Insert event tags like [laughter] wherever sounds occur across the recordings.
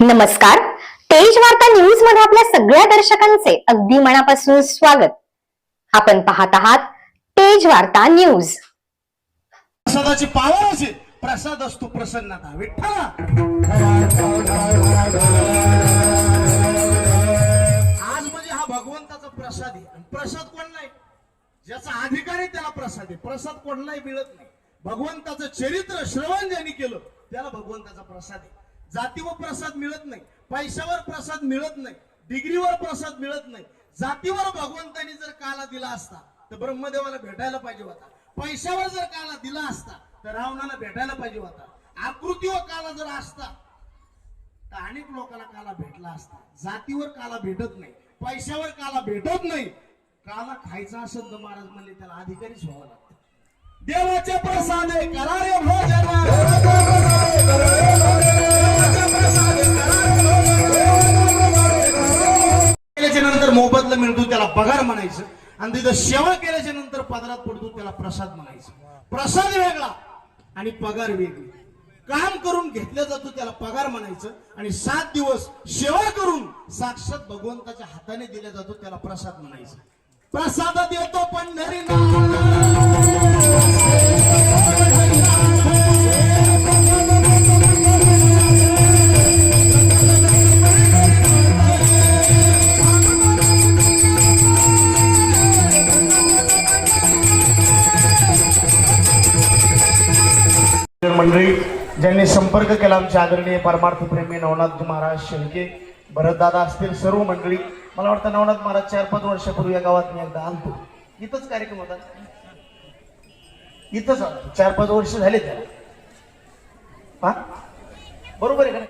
नमस्कार. तेज वार्ता न्यूजमध्ये आपल्या सगळ्या दर्शकांचे अगदी मनापासून स्वागत. आपण पाहत आहात तेज वार्ता न्यूज प्रसादाची पावर असेल प्रसाद असतो प्रसन्नता विठ्ठला. आज म्हणजे हा भगवंताचा प्रसाद आहे. प्रसाद कोण नाही? ज्याचा अधिकार आहे त्याला प्रसाद आहे. प्रसाद कोणालाही मिळत नाही. भगवंताचं चरित्र श्रवण ज्यांनी केलं त्याला भगवंताचा प्रसाद आहे. जातीवर प्रसाद मिळत नाही. पैशावर प्रसाद मिळत नाही. डिग्रीवर प्रसाद मिळत नाही. जातीवर भगवंतानी जर काला दिला असता तर ब्रह्मदेवाला भेटायला पाहिजे होता. पैशावर जर काला दिला असता तर रावणाला भेटायला पाहिजे होता. आकृतीवर काला जर असता तर अनेक लोकांना काला भेटला असता. जातीवर काला भेटत नाही. पैशावर काला भेटत नाही. काला खायचा असेल तर महाराज म्हणले त्याला अधिकारीच व्हावं लागतं. देवाचे प्रसाद तिथं सेवा केल्याच्यानंतर पदरात पडतो त्याला प्रसाद म्हणायचा. प्रसाद वेगळा आणि पगार वेगळी. काम करून घेतलं जातो त्याला पगार म्हणायचं. आणि सात दिवस सेवा करून साक्षात भगवंताच्या हाताने दिला जातो त्याला प्रसाद म्हणायचं. प्रसाद देतो पंढरी मंडळी ज्यांनी संपर्क केला आमचे आदरणीय परमार्थ प्रेमी नवनाथ महाराज शेळके भरतदादा असतील सर्व मंडळी मला वाटतं नवनाथ महाराज चार पाच वर्षापूर्वी या गावात मी एकदा आलतो. इथंच कार्यक्रम होता. इथंच आलतो. चार पाच वर्ष झाले त्याला. हा? बरोबर आहे का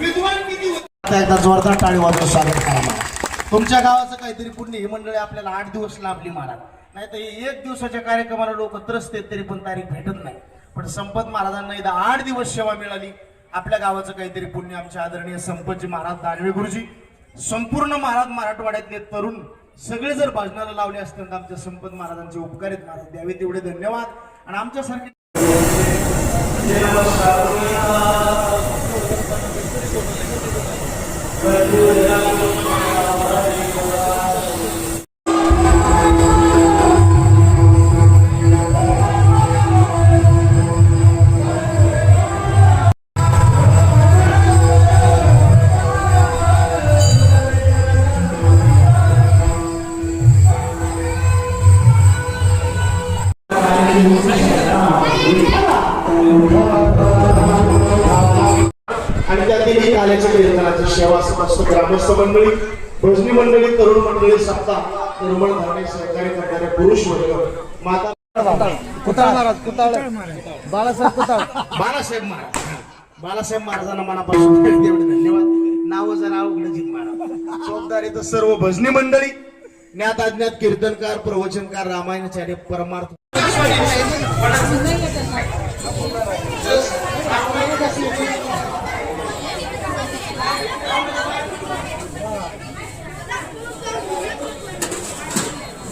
नाही? आता एकदा जोरदार टाळी वाजवून स्वागत करा मला. तुमच्या गावाचं काहीतरी पुण्य ही मंडळी आपल्याला आठ दिवस लाभली महाराज. नाही तर एक दिवसाच्या कार्यक्रमाला लोक त्रस्त आहेत तरी पण तारीख भेटत नाही. पण संपत महाराजांना एकदा आठ दिवस सेवा मिळाली. आपल्या गावाचं काहीतरी पुण्य आमचे आदरणीय संपतजी महाराज दानवे गुरुजी संपूर्ण महाराज मराठवाड्यातले तरुण सगळे जर भजनाला लावले असते तर आमच्या संपत महाराजांचे उपकार आहेत. महाराज द्यावे तेवढे धन्यवाद. आणि आमच्यासारखे आणि त्यातील ही आल्याच्या कीर्तनाची सेवा समस्त ग्रामस्थ मंडळी भजनी मंडळी तरुण मंडळी सत्ता निर्मळ धारणे सहकार्य करणारे पुरुष वर्ग माता कुताळ महाराज कुताळ. बाळासाहेब कुताळ. बाळासाहेब महाराज. बाळासाहेब महाराजांना मनापासून [laughs] धन्यवाद. नाव जरा अवघडजीत महाराज जबाबदारी तर सर्व भजनी मंडळी. ज्ञात अज्ञात कीर्तनकार प्रवचनकार रामायणाचार्य परमार्थ विद्वान किती होते?